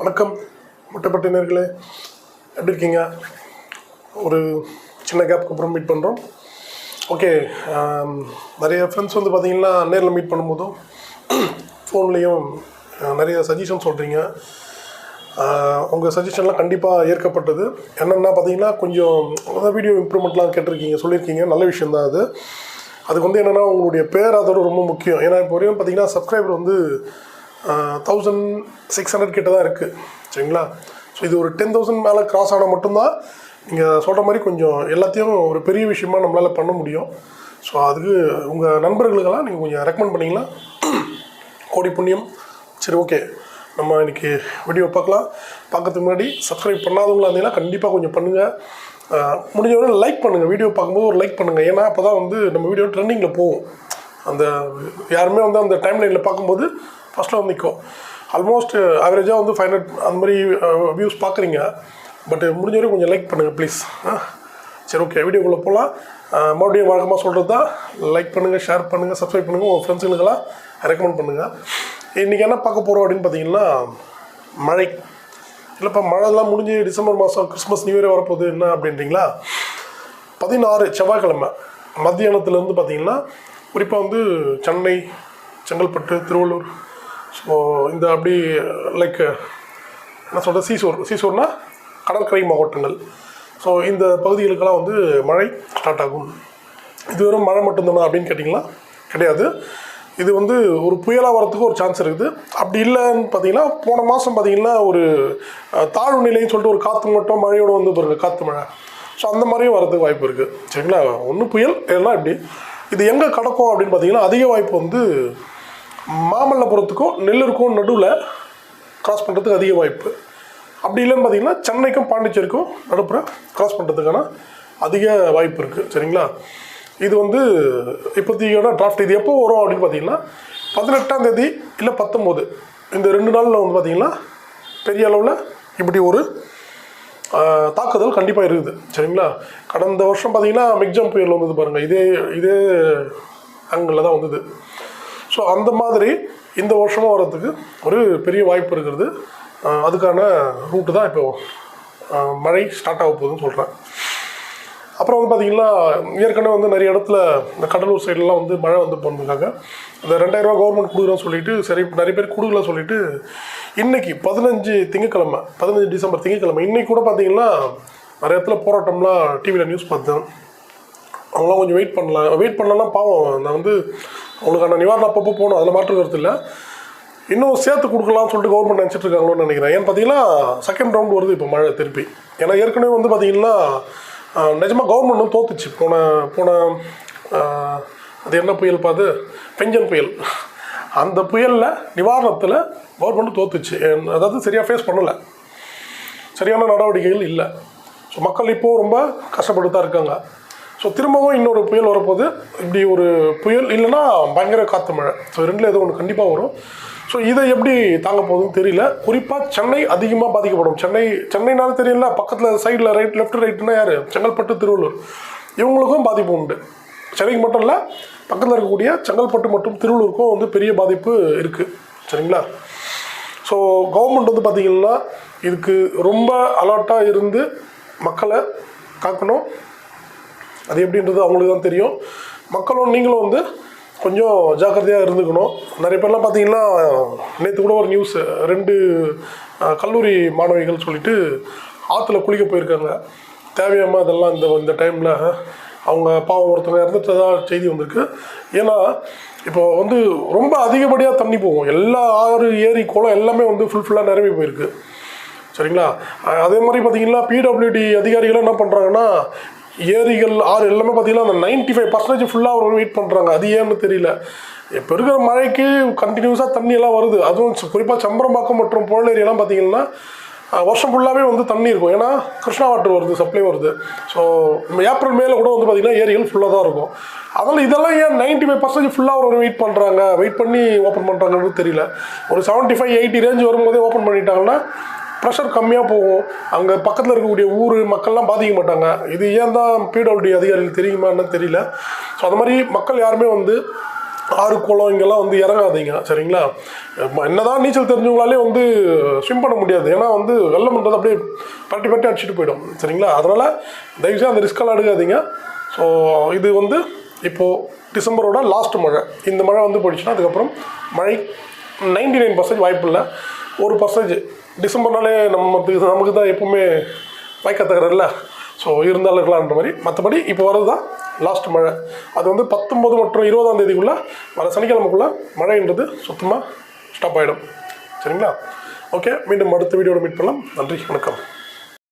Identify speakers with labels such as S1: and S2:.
S1: வணக்கம் முட்டைப்பட்டினர்களே எப்படி இருக்கீங்க? ஒரு சின்ன கேப்புக்கு அப்புறம் மீட் பண்ணுறோம் ஓகே நிறைய ஃப்ரெண்ட்ஸ் வந்து பார்த்தீங்கன்னா நேரில் மீட் பண்ணும்போதும் ஃபோன்லேயும் நிறைய சஜஷன் சொல்கிறீங்க உங்கள் சஜஷன்லாம் கண்டிப்பாக ஏற்கப்பட்டது. என்னென்னா பார்த்தீங்கன்னா கொஞ்சம் வீடியோ இம்ப்ரூவ்மெண்ட்லாம் கேட்டிருக்கீங்க சொல்லியிருக்கீங்க. நல்ல விஷயந்தான் அது. அதுக்கு வந்து என்னென்னா உங்களுடைய பேராதரவு ரொம்ப முக்கியம். ஏன்னா இப்போ வரையும் பார்த்தீங்கன்னா சப்ஸ்கிரைபர் வந்து தௌசண்ட் சிக்ஸ் ஹண்ட்ரட் கிட்ட தான் இருக்குது சரிங்களா? ஸோ இது ஒரு டென் தௌசண்ட் மேலே கிராஸ் ஆனால் மட்டும்தான் நீங்கள் சொல்கிற மாதிரி கொஞ்சம் எல்லாத்தையும் ஒரு பெரிய விஷயமாக நம்மளால் பண்ண முடியும். ஸோ அதுக்கு உங்கள் நண்பர்களுக்கெல்லாம் நீங்கள் கொஞ்சம் ரெக்கமெண்ட் பண்ணிங்களா கோடி புண்ணியம். சரி ஓகே நம்ம இன்றைக்கி வீடியோ பார்க்கலாம். பார்க்கறதுக்கு முன்னாடி சப்ஸ்கிரைப் பண்ணாதவங்களா இருந்தீங்கன்னா கண்டிப்பாக கொஞ்சம் பண்ணுங்கள் முடிஞ்சவரை லைக் பண்ணுங்கள் வீடியோ பார்க்கும்போது ஒரு லைக் பண்ணுங்கள் ஏன்னா அப்போ தான் வந்து நம்ம வீடியோ ட்ரெண்டிங்கில் போகும். அந்த யாருமே வந்து அந்த டைம் லைனில் பார்க்கும்போது ஃபஸ்ட்டில் uh, வந்து நிற்கும் ஆல்மோஸ்ட் ஆவரேஜாக வந்து ஃபைவ் ஹண்ட்ரட் அந்த மாதிரி uh, வியூஸ் பார்க்குறீங்க. பட் uh, முடிஞ்ச வரைக்கும் கொஞ்சம் லைக் பண்ணுங்கள் ப்ளீஸ் சரி ஓகே வீடியோக்குள்ளே போகலாம் மறுபடியும் வழக்கமாக சொல்கிறது தான். லைக் பண்ணுங்கள் ஷேர் பண்ணுங்கள் சப்ஸ்கிரைப் பண்ணுங்கள் உங்கள் ஃப்ரெண்ட்ஸுங்களுக்கெல்லாம் ரெக்கமெண்ட் பண்ணுங்கள் இன்றைக்கி என்ன பார்க்க போகிறோம் அப்படின்னு பார்த்தீங்கன்னா மழை. இல்லைப்பா மழைலாம் முடிஞ்சு டிசம்பர் மாதம் கிறிஸ்மஸ் நியூ இயர் வரப்போகுது. என்ன அப்படின்றீங்களா? பதினாறு செவ்வாய்க்கிழமை. மத்தியானத்துலேருந்து பார்த்தீங்கன்னா குறிப்பாக வந்து சென்னை செங்கல்பட்டு திருவள்ளூர் ஸோ இந்த அப்படி லைக் என்ன சொல்கிறது சீசூர் சீசூர்னா கடற்கரை மாவட்டங்கள். ஸோ இந்த பகுதிகளுக்கெல்லாம் வந்து மழை ஸ்டார்ட் ஆகும். இது வெறும் மழை மட்டும்தானா அப்படின்னு கேட்டிங்களா? கிடையாது. இது வந்து ஒரு புயலாக வரத்துக்கு ஒரு சான்ஸ் இருக்குது. அப்படி இல்லைன்னு பார்த்தீங்கன்னா போன மாதம் பார்த்தீங்கன்னா ஒரு தாழ்வு நிலைன்னு சொல்லிட்டு ஒரு காற்று மட்டும் மழையோடு வந்து பாருங்கள் காற்று மழை. ஸோ அந்த மாதிரியும் வரதுக்கு வாய்ப்பு இருக்குது சரிங்களா? ஒன்று புயல் எல்லாம் இப்படி. இது எங்கே கடக்கும் அப்படின்னு பார்த்தீங்கன்னா அதிக வாய்ப்பு வந்து மாமல்லபுரத்துக்கும் நெல்லூருக்கும் நடுவில் கிராஸ் பண்ணுறதுக்கு அதிக வாய்ப்பு. அப்படி இல்லைன்னு பார்த்தீங்கன்னா சென்னைக்கும் பாண்டிச்சேரிக்கும் நடுப்புற கிராஸ் பண்ணுறதுக்கான அதிக வாய்ப்பு இருக்குது சரிங்களா? இது வந்து இப்போதைக்கான டிராஃப்ட் இது எப்போ வரும் அப்படின்னு பார்த்தீங்கன்னா பதினெட்டாம் தேதி இல்லை பத்தொம்போது இந்த ரெண்டு நாளில் வந்து பார்த்தீங்கன்னா பெரிய அளவில் இப்படி ஒரு தாக்குதல் கண்டிப்பாக இருக்குது. சரிங்களா? கடந்த வருஷம் பார்த்தீங்கன்னா மிக்ஜம் புயல் வந்தது பாருங்கள் இதே இதே அங்கில் தான் வந்தது. ஸோ அந்த மாதிரி இந்த வருஷமும் வரத்துக்கு ஒரு பெரிய வாய்ப்பு இருக்கிறது அதுக்கான ரூட்டு தான் இப்போ மழை ஸ்டார்ட் ஆக போகுதுன்னு சொல்கிறேன் அப்புறம் வந்து பார்த்தீங்கன்னா ஏற்கனவே வந்து நிறைய இடத்துல இந்த கடலூர் சைட்லலாம் வந்து மழை வந்து போனதுக்காக இந்த ரெண்டாயிரரூவா கவர்மெண்ட் கொடுக்குறோன்னு சொல்லிட்டு சரி நிறைய பேர் கொடுக்கல சொல்லிட்டு இன்னைக்கு பதினஞ்சு திங்கக்கிழமை பதினஞ்சு டிசம்பர் திங்கக்கிழமை இன்றைக்கி கூட பார்த்தீங்கன்னா நிறைய இடத்துல போராட்டம்லாம் டிவியில் நியூஸ் பார்த்தேன். அவங்களாம் கொஞ்சம் வெயிட் பண்ணலாம். வெயிட் பண்ணலாம் பாவம் நான் வந்து அவங்களுக்கான நிவாரணம் அப்பப்போ போகணும் அதில் மாற்று கருத்து இல்லை. இன்னும் சேர்த்து கொடுக்கலாம்னு சொல்லிட்டு கவர்மெண்ட் நினச்சிட்டு இருக்காங்களோன்னு நினைக்கிறேன். ஏன்னு பார்த்தீங்கன்னா செகண்ட் ரவுண்ட் வருது இப்போ மழை திருப்பி. ஏன்னா ஏற்கனவே வந்து பார்த்தீங்கன்னா நிஜமாக கவர்மெண்ட்டும் தோத்துச்சு. போன போன அது என்ன புயல் பார்த்து பெஞ்சன் புயல். அந்த புயலில் நிவாரணத்தில் கவர்மெண்ட் தோத்துச்சு. அதாவது சரியாக ஃபேஸ் பண்ணலை. சரியான நடவடிக்கைகள் இல்லை. ஸோ மக்கள் இப்போது ரொம்ப கஷ்டப்பட்டு தான் இருக்காங்க. ஸோ திரும்பவும் இன்னொரு புயல் வரப்போகுது. இப்படி ஒரு புயல் இல்லைன்னா பயங்கர காற்று மழை. ஸோ ரெண்டில் ஏதோ ஒன்று கண்டிப்பாக வரும். ஸோ இதை எப்படி தாங்க போகுதுன்னு தெரியல. குறிப்பாக சென்னை அதிகமாக பாதிக்கப்படும். சென்னை சென்னைனாலும் தெரியல பக்கத்தில் சைடில் ரைட் லெஃப்ட் ரைட்னா யார்? செங்கல்பட்டு திருவள்ளூர். இவங்களுக்கும் பாதிப்பு உண்டு. சென்னைக்கு மட்டும் இல்லை பக்கத்தில் இருக்கக்கூடிய செங்கல்பட்டு மற்றும் திருவள்ளூருக்கும் வந்து பெரிய பாதிப்பு இருக்குது சரிங்களா? ஸோ கவர்மெண்ட் வந்து பார்த்திங்கன்னா இதுக்கு ரொம்ப அலர்ட்டாக இருந்து மக்களை காக்கணும். அது எப்படின்றது அவங்களுக்கு தான் தெரியும். மக்களும் நீங்களும் வந்து கொஞ்சம் ஜாக்கிரதையாக இருந்துக்கணும். நிறைய பேர்லாம் பார்த்தீங்கன்னா நேற்று கூட ஒரு நியூஸ் ரெண்டு கல்லூரி மாணவிகள் சொல்லிட்டு ஆற்றுல குளிக்க போயிருக்காங்க. தேவையாமல் அதெல்லாம் இந்த இந்த டைமில் அவங்க பாவம் ஒருத்தவங்க இறந்துட்டதா செய்தி வந்திருக்கு. ஏன்னா இப்போ வந்து ரொம்ப அதிகப்படியாக தண்ணி போகும். எல்லா ஆறு ஏரி குளம் எல்லாமே வந்து ஃபுல்ஃபுல்லாக நிரம்பி போயிருக்கு. சரிங்களா? அதே மாதிரி பார்த்தீங்கன்னா பிடபிள்யூடி அதிகாரிகள் என்ன பண்ணுறாங்கன்னா ஏரிகள் ஆறு எல்லாமே பார்த்தீங்கன்னா அந்த நைன்டி ஃபைவ் பர்சன்டேஜ் ஃபுல்லாக அவங்க வெயிட் பண்ணுறாங்க அது ஏன்னு தெரியல. இப்போ இருக்கிற மழைக்கு கண்டினியூஸாக தண்ணி எல்லாம் வருது. அதுவும் குறிப்பாக சம்பரம்பாக்கம் மற்றும் புழல் ஏரியெல்லாம் பார்த்தீங்கன்னா வருஷம் ஃபுல்லாகவே வந்து தண்ணி இருக்கும். ஏன்னா கிருஷ்ணா வாட்டர் வருது சப்ளை வருது. ஸோ ஏப்ரல் மேல கூட வந்து பார்த்திங்கன்னா ஏரிகள் ஃபுல்லாக தான் இருக்கும். அதனால் இதெல்லாம் ஏன் நைன்ட்டி ஃபைவ் பர்சன்டேஜ் ஃபுல்லாக ஒரு வெயிட் பண்ணுறாங்க வெயிட் பண்ணி ஓப்பன் பண்ணுறாங்கன்னு தெரியல. ஒரு செவன்ட்டி ஃபைவ் எயிட்டி ரேஞ்ச் வரும்போதே ஓப்பன் பண்ணிட்டாங்கன்னா ப்ரெஷர் கம்மியாக போகும். அங்கே பக்கத்தில் இருக்கக்கூடிய ஊர் மக்கள்லாம் பாதிக்க மாட்டாங்க. இது ஏன் தான் பிடபிள்யூடி அதிகாரிகள் தெரியுமா என்னன்னு தெரியல. ஸோ அது மாதிரி மக்கள் யாருமே வந்து ஆறு குளம் இங்கெல்லாம் வந்து இறங்காதீங்க. சரிங்களா? என்னதான் நீச்சல் தெரிஞ்சவங்களாலே வந்து ஸ்விம் பண்ண முடியாது. ஏன்னா வந்து வெள்ளம்ன்றது அப்படியே பரட்டி பரட்டி அடிச்சுட்டு போயிடும். சரிங்களா? அதனால் தயவுசெய்து அந்த ரிஸ்க்கெல்லாம் எடுக்காதீங்க. ஸோ இது வந்து இப்போது டிசம்பரோட லாஸ்ட் மழை. இந்த மழை வந்து போயிடுச்சுன்னா அதுக்கப்புறம் மழை நைன்டி நைன் பர்சன்ட் வாய்ப்பு இல்லை. ஒரு பர்சன்டேஜ் டிசம்பர்னாலே நமக்கு நமக்கு தான் எப்பவுமே வாய்க்கத்தகரல்ல ஸோ இருந்தாலும் இருக்கலான்ற மாதிரி. மற்றபடி இப்போ வர்றது தான் லாஸ்ட் மழை. அது வந்து பத்தொம்பது மற்றும் இருபதாம் தேதிக்குள்ளே வர சனிக்கிழமைக்குள்ளே மழைன்றது சுத்தமாக ஸ்டாப் ஆகிடும் சரிங்களா? ஓகே மீண்டும் அடுத்த வீடியோட மீட் பண்ணலாம். நன்றி வணக்கம்.